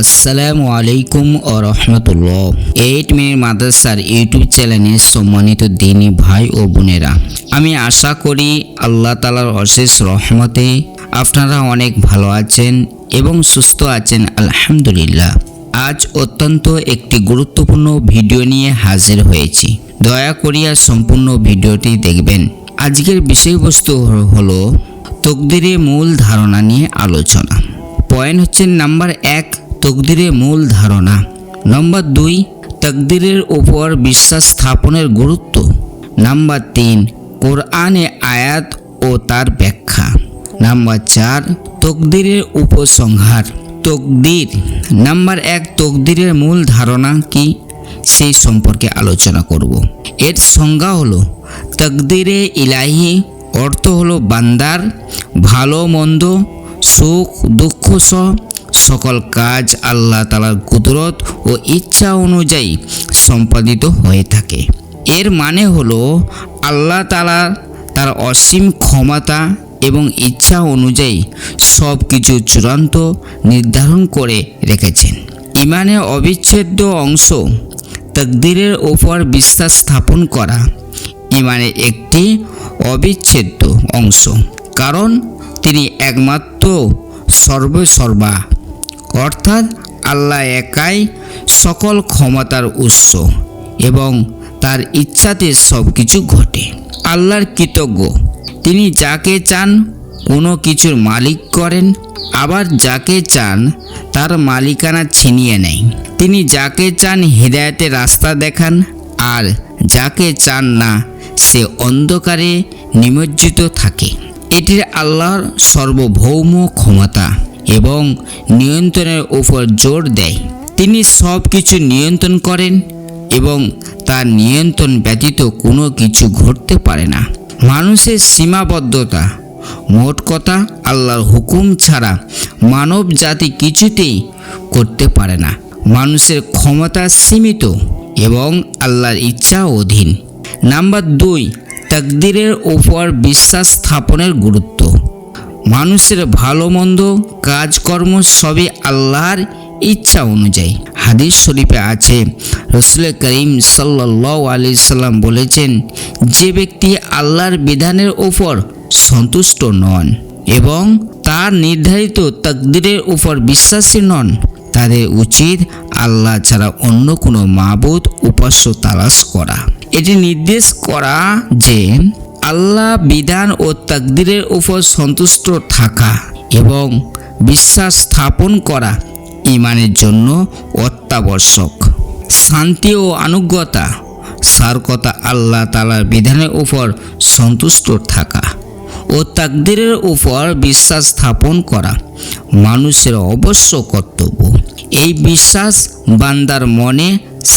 আসসালামু আলাইকুম ও রহমতুল্লাহ। এইট মিনিট মাদ্রাসার ইউটিউব চ্যানেলে সম্মানিত দিনী ভাই ও বোনেরা, আমি আশা করি আল্লাহ তালার অশেষ রহমতে আপনারা অনেক ভালো আছেন এবং সুস্থ আছেন, আলহামদুলিল্লাহ। আজ অত্যন্ত একটি গুরুত্বপূর্ণ ভিডিও নিয়ে হাজির হয়েছি। দয়া করিয়া সম্পূর্ণ ভিডিওটি দেখবেন। আজকের বিষয়বস্তু হলো, তকদিরে মূল ধারণা নিয়ে আলোচনা। পয়েন্ট হচ্ছে নাম্বার এক তকদিরের মূল ধারণা। নম্বর দুই, তকদিরের ওপর বিশ্বাস স্থাপনের গুরুত্ব। নাম্বার তিন, কোরআনে আয়াত ও তার ব্যাখ্যা। নাম্বার চার, তকদিরের উপসংহার। তকদির। নাম্বার এক, তকদিরের মূল ধারণা কি? সেই সম্পর্কে আলোচনা করব। এর সংজ্ঞা হলো, তকদিরে ইলাহি অর্থ হলো বান্দার ভালো মন্দ, সুখ, দুঃখ সহ সকল কাজ আল্লাহ তালার কুদরত ও ইচ্ছা অনুযায়ী সম্পাদিত হয়ে থাকে। এর মানে হলো, আল্লাহ তালা তার অসীম ক্ষমতা এবং ইচ্ছা অনুযায়ী সব কিছু চূড়ান্ত নির্ধারণ করে রেখেছেন। ইমানের অবিচ্ছেদ্য অংশ তকদিরের ওপর বিশ্বাস স্থাপন করা ইমানের একটি অবিচ্ছেদ্য অংশ। কারণ তিনি একমাত্র সর্বসর্বা অর্থাৎ আল্লাহ একাই সকল ক্ষমতার উৎস এবং তার ইচ্ছাতে সব কিছু ঘটে। আল্লাহর কৃতজ্ঞ। তিনি যাকে চান কোনো কিছুর মালিক করেন, আবার যাকে চান তার মালিকানা ছিনিয়ে নেয়। তিনি যাকে চান হৃদায়তের রাস্তা দেখান, আর যাকে চান না সে অন্ধকারে নিমজ্জিত থাকে। এটির আল্লাহর সার্বভৌম ক্ষমতা। এবং নিয়ন্ত্রণের উপর জোর দেয়। তিনি সব কিছু নিয়ন্ত্রণ করেন এবং তার নিয়ন্ত্রণ ব্যতীত কোনো কিছু ঘটতে পারে না। মানুষের সীমাবদ্ধতা, মোট কথা আল্লাহর হুকুম ছাড়া মানব জাতি কিছুতেই করতে পারে না। মানুষের ক্ষমতা সীমিত এবং আল্লাহর ইচ্ছা অধীন। নাম্বার দুই, তাকদিরের ওপর বিশ্বাস স্থাপনের গুরুত্ব। মানুষের ভালো মন্দ কাজকর্ম সবই আল্লাহর ইচ্ছা অনুযায়ী। হাদিস শরীফে আছে, রসুল করিম সাল্লাহ আলি সাল্লাম বলেছেন, যে ব্যক্তি আল্লাহর বিধানের ওপর সন্তুষ্ট নন এবং তার নির্ধারিত তকদিরের উপর বিশ্বাসী নন, তাদের উচিত আল্লাহ ছাড়া অন্য কোনো মাবুদ উপাস্য তালাশ করা। এটি নির্দেশ করা যে আল্লাহ বিধান ও তাকদিরের উপর সন্তুষ্ট থাকা এবং বিশ্বাস স্থাপন করা ইমানের জন্য অত্যাবশ্যক। শান্তি ও আনুজ্ঞতা সার কথা আল্লাহ তালার বিধানের উপর সন্তুষ্ট থাকা ও তাকদিরের উপর বিশ্বাস স্থাপন করা মানুষের অবশ্য কর্তব্য। এই বিশ্বাস বান্দার মনে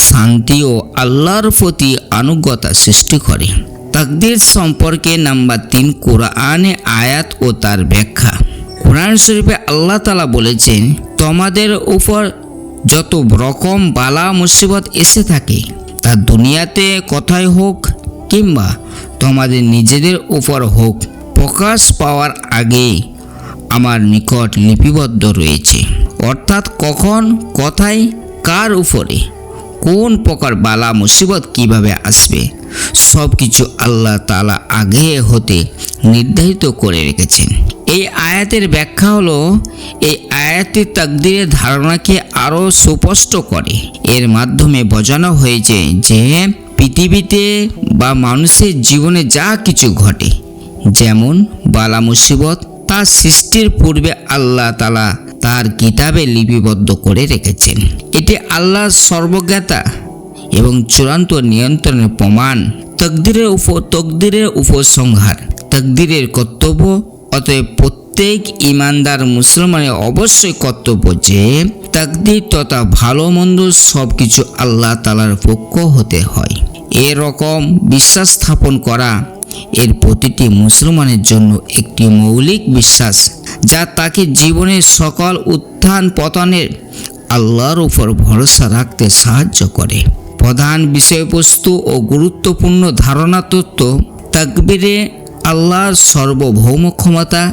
শান্তি ও আল্লাহর প্রতি আনুগতা সৃষ্টি করে। তাকদির সম্পর্কে নাম্বার তিন, কোরআনে আয়াত ও তার ব্যাখ্যা। কোরআন শরীফে আল্লাহ তালা বলেছেন, তোমাদের উপর যত রকম বালা, মুসিবত এসে থাকে, তা দুনিয়াতে কথাই হোক কিংবা তোমাদের নিজেদের উপর হোক, প্রকাশ পাওয়ার আগেই আমার নিকট লিপিবদ্ধ রয়েছে। অর্থাৎ কখন, কথায়, কার উপরে? কোন প্রকার বালা মুসিবত কীভাবে আসবে? সব কিছু আল্লাহ তালা আগে হতে নির্ধারিত করে রেখেছেন। এই আয়াতের ব্যাখ্যা হলো, এই আয়াতের তাকদিরের ধারণাকে আরও সুস্পষ্ট করে। এর মাধ্যমে বোঝানো হয়েছে যে, পৃথিবীতে বা মানুষের জীবনে যা কিছু ঘটে, যেমন বালা মুসিবত, তা সৃষ্টির পূর্বে আল্লাহ তালা তার কিতাবে লিপিবদ্ধ করে রেখেছেন। এটি আল্লাহর সর্বজ্ঞতা এবং চূড়ান্ত নিয়ন্ত্রণের প্রমাণ। তকদিরের উপর তকদিরের উপসংহার, তকদিরের কর্তব্য, অতএব প্রত্যেক ইমানদার মুসলমানের অবশ্যই কর্তব্য যে তাকদির তথা ভালো মন্দ সব কিছু আল্লাহ তালার পক্ষ হতে হয়। এরকম বিশ্বাস স্থাপন করা এর প্রতিটি মুসলমানের জন্য একটি মৌলিক বিশ্বাস। যা তাকে জীবনের সকল উত্থান পতনের আল্লাহর উপর ভরসা রাখতে সাহায্য করে। প্রধান বিষয়বস্তু ও গুরুত্বপূর্ণ ধারণা তত্ত্ব তাকবিরে আল্লাহর সর্বভৌম ক্ষমতা,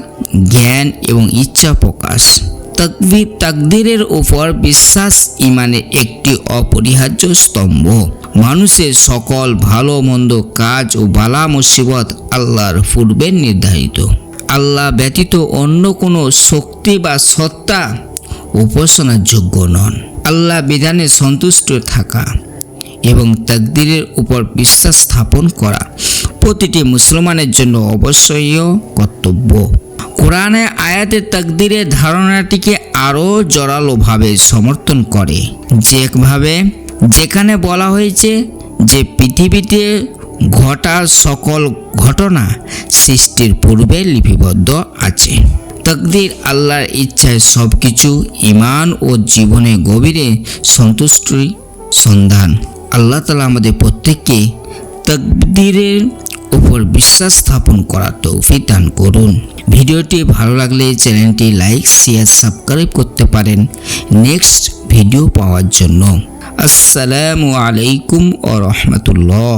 জ্ঞান এবং ইচ্ছা প্রকাশ। তকবির তাকদিরের উপর বিশ্বাস ইমানের একটি অপরিহার্য স্তম্ভ। মানুষের সকল ভালো মন্দ কাজ ও বালা মুসিবত আল্লাহর পূর্বে নির্ধারিত। আল্লাহ ব্যতীত অন্য কোনো শক্তি বা সত্তা উপাসনার যোগ্য নন। আল্লাহ বিধানে সন্তুষ্ট থাকা এবং তাকদিরের উপর বিশ্বাস স্থাপন করা প্রতিটি মুসলমানের জন্য অবশ্যই কর্তব্য। কোরআনে আয়াতে তাকদিরের ধারণাটিকে আরও জোরালোভাবে সমর্থন করে। যেভাবে যেখানে বলা হয়েছে যে পৃথিবীতে ঘটা সকল ঘটনা সৃষ্টির পূর্বে লিপিবদ্ধ আছে। তকদির আল্লাহর ইচ্ছায় সব কিছু ইমান ও জীবনে গভীরে সন্তুষ্টি সন্ধান। আল্লাহ তালা আমাদের প্রত্যেককে তকদিরের উপর বিশ্বাস স্থাপন করার তৌফিক দান করুন। ভিডিওটি ভালো লাগলে চ্যানেলটি লাইক, শেয়ার, সাবস্ক্রাইব করতে পারেন নেক্সট ভিডিও পাওয়ার জন্য। আসসালামু আলাইকুম ও রহমতুল্লাহ।